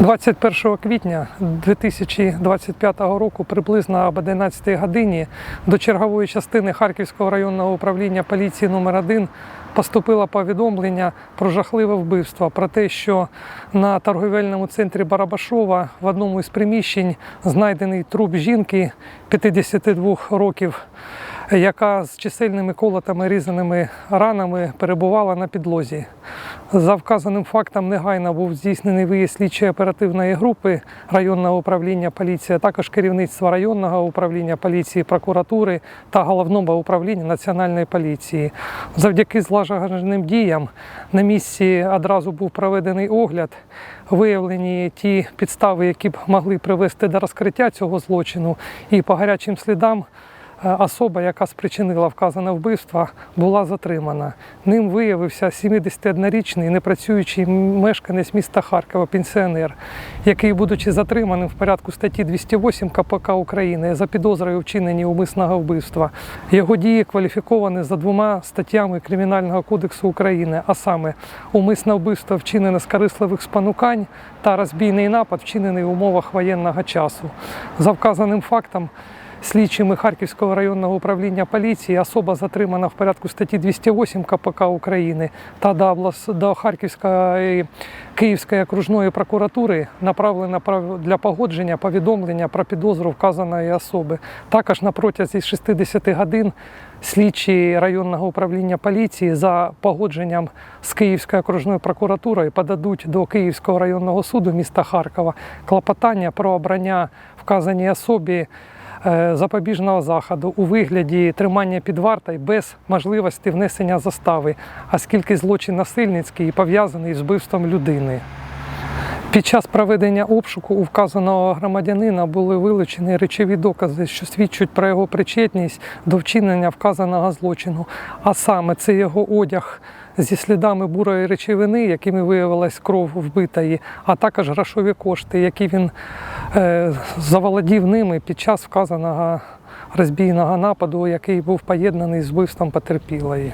21 квітня 2025 року, приблизно об 11 годині, до чергової частини Харківського районного управління поліції номер 1 поступило повідомлення про жахливе вбивство, про те, що на торговельному центрі Барабашова в одному із приміщень знайдений труп жінки 52 років, яка з чисельними колотами різаними ранами перебувала на підлозі. За вказаним фактом негайно був здійснений виїзд слідчої оперативної групи районного управління поліції, а також керівництва районного управління поліції, прокуратури та головного управління національної поліції. Завдяки злагодженим діям на місці одразу був проведений огляд, виявлені ті підстави, які б могли привести до розкриття цього злочину, і по гарячим слідам. Е, Особа, яка спричинила вказане вбивство, була затримана. Ним виявився 71-річний непрацюючий мешканець міста Харкова, пенсіонер, який, будучи затриманим в порядку статті 208 КПК України за підозрою вчиненні умисного вбивства, його дії кваліфіковані за двома статтями Кримінального кодексу України, а саме умисне вбивство вчинене з корисливих спонукань та розбійний напад, вчинений в умовах воєнного часу. За вказаним фактом. Слідчими Харківського районного управління поліції особа затримана в порядку статті 208 КПК України та до, Харківської Київської окружної прокуратури направлена прав- для погодження повідомлення про підозру вказаної особи. Також на протязі 60 годин слідчі районного управління поліції за погодженням з Київською окружною прокуратурою подадуть до Київського районного суду міста Харкова клопотання про обрання вказаній особі запобіжного заходу у вигляді тримання під вартою без можливості внесення застави, оскільки злочин насильницький і пов'язаний з вбивством людини. Під час проведення обшуку у вказаного громадянина були вилучені речові докази, що свідчать про його причетність до вчинення вказаного злочину. А саме це його одяг зі слідами бурої речовини, якими виявилась кров вбитої, а також грошові кошти, які він е, заволодів ними під час вказаного розбійного нападу, який був поєднаний з вбивством потерпілої.